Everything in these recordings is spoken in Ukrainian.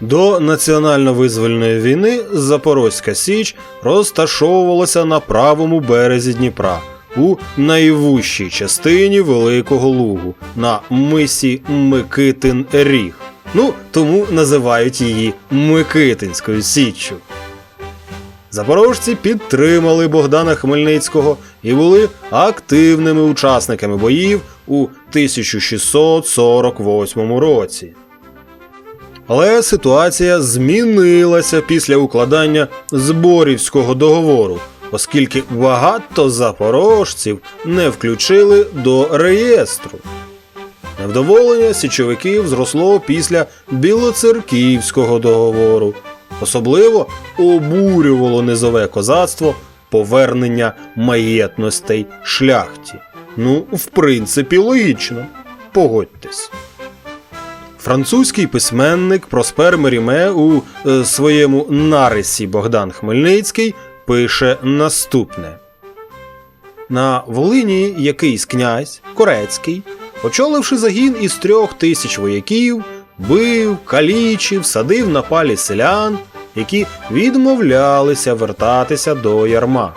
До національно-визвольної війни Запорозька Січ розташовувалася на правому березі Дніпра у найвужчій частині Великого Лугу на мисі Микитин Ріг. Ну, тому називають її Микитинською Січчю. Запорожці підтримали Богдана Хмельницького і були активними учасниками боїв у 1648 році. Але ситуація змінилася після укладання Зборівського договору, оскільки багато запорожців не включили до реєстру. Невдоволення січовиків зросло після Білоцерківського договору. Особливо обурювало низове козацтво повернення маєтностей шляхті. Ну, в принципі, логічно. Погодьтесь. Французький письменник Проспер Меріме у е, своєму нарисі Богдан Хмельницький пише наступне: На Волині якийсь князь Корецький, очоливши загін із трьох тисяч вояків, бив, калічив, садив на палі селян, які відмовлялися вертатися до ярма.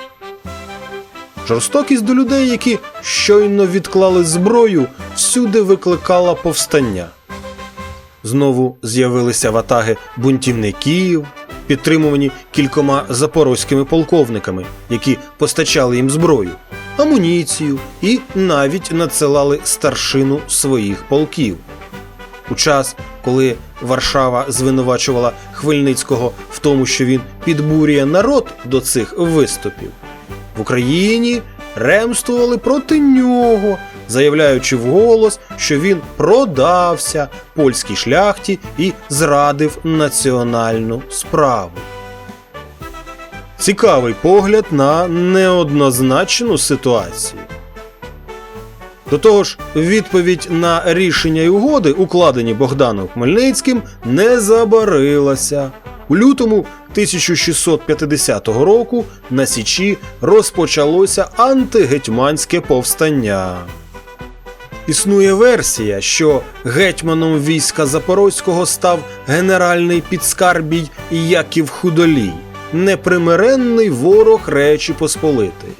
Жорстокість до людей, які щойно відклали зброю, всюди викликала повстання. Знову з'явилися ватаги бунтівників, підтримувані кількома запорозькими полковниками, які постачали їм зброю, амуніцію і навіть надсилали старшину своїх полків. У час, коли Варшава звинувачувала Хмельницького в тому, що він підбурює народ до цих виступів, в Україні ремствували проти нього, заявляючи вголос, що він продався польській шляхті і зрадив національну справу. Цікавий погляд на неоднозначну ситуацію. До того ж, відповідь на рішення й угоди, укладені Богданом Хмельницьким, не забарилася. У лютому 1650 року на Січі розпочалося антигетьманське повстання. Існує версія, що гетьманом війська Запорозького став генеральний підскарбій Яків Худолій, непримиренний ворог Речі Посполитої.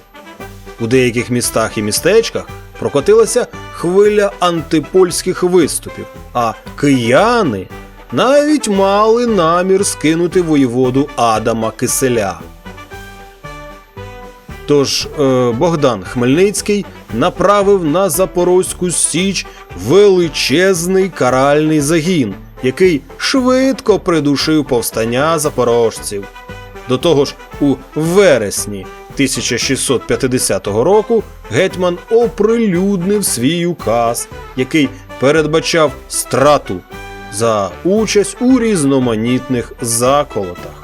У деяких містах і містечках прокотилася хвиля антипольських виступів, а кияни навіть мали намір скинути воєводу Адама Киселя. Тож е, Богдан Хмельницький направив на Запорозьку Січ величезний каральний загін, який швидко придушив повстання запорожців. До того ж, у вересні 1650 року гетьман оприлюднив свій указ, який передбачав страту за участь у різноманітних заколотах.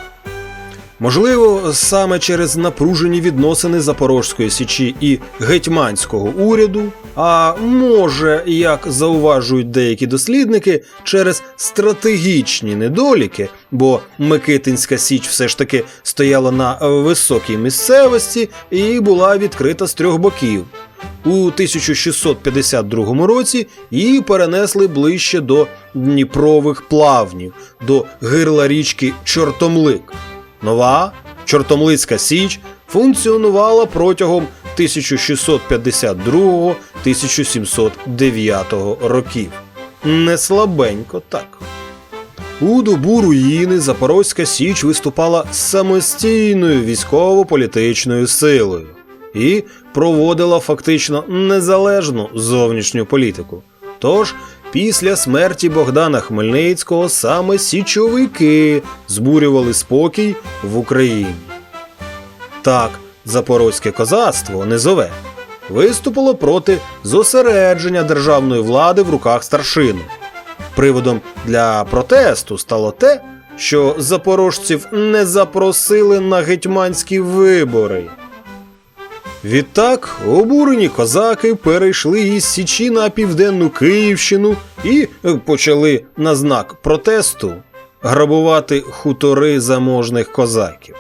Можливо, саме через напружені відносини Запорозької січі і гетьманського уряду, а може, як зауважують деякі дослідники, через стратегічні недоліки, бо Микитинська Січ все ж таки стояла на високій місцевості і була відкрита з трьох боків. У 1652 році її перенесли ближче до Дніпрових плавнів, до гирла річки Чортомлик. Нова Чортомлицька Січ функціонувала протягом 1652-1709 років. Не слабенько так. У добу руїни Запорозька Січ виступала самостійною військово-політичною силою і проводила фактично незалежну зовнішню політику. Тож, після смерті Богдана Хмельницького саме січовики збурювали спокій в Україні. Так, запорозьке козацтво низове виступило проти зосередження державної влади в руках старшини. Приводом для протесту стало те, що запорожців не запросили на гетьманські вибори. Відтак обурені козаки перейшли із Січі на південну Київщину і почали на знак протесту грабувати хутори заможних козаків.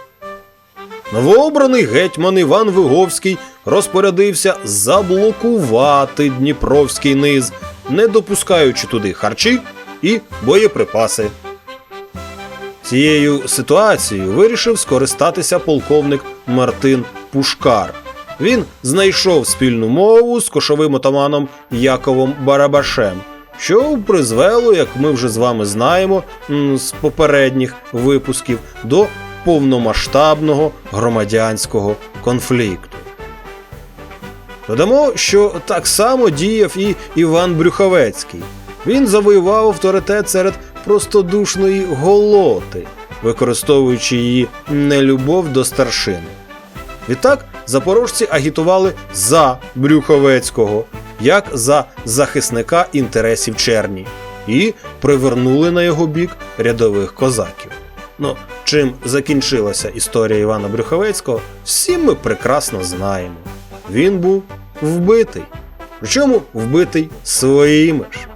Новообраний гетьман Іван Виговський розпорядився заблокувати Дніпровський низ, не допускаючи туди харчі і боєприпаси. Цією ситуацією вирішив скористатися полковник Мартин Пушкар. Він знайшов спільну мову з кошовим отаманом Яковом Барабашем, що призвело, як ми вже з вами знаємо з попередніх випусків, до повномасштабного громадянського конфлікту. Додамо, що так само діяв і Іван Брюховецький. Він завоював авторитет серед простодушної голоти, використовуючи її нелюбов до старшин. Відтак запорожці агітували за Брюховецького, як за захисника інтересів черні, і привернули на його бік рядових козаків. Ну, чим закінчилася історія Івана Брюховецького, всі ми прекрасно знаємо. Він був вбитий. Причому вбитий своїми ж.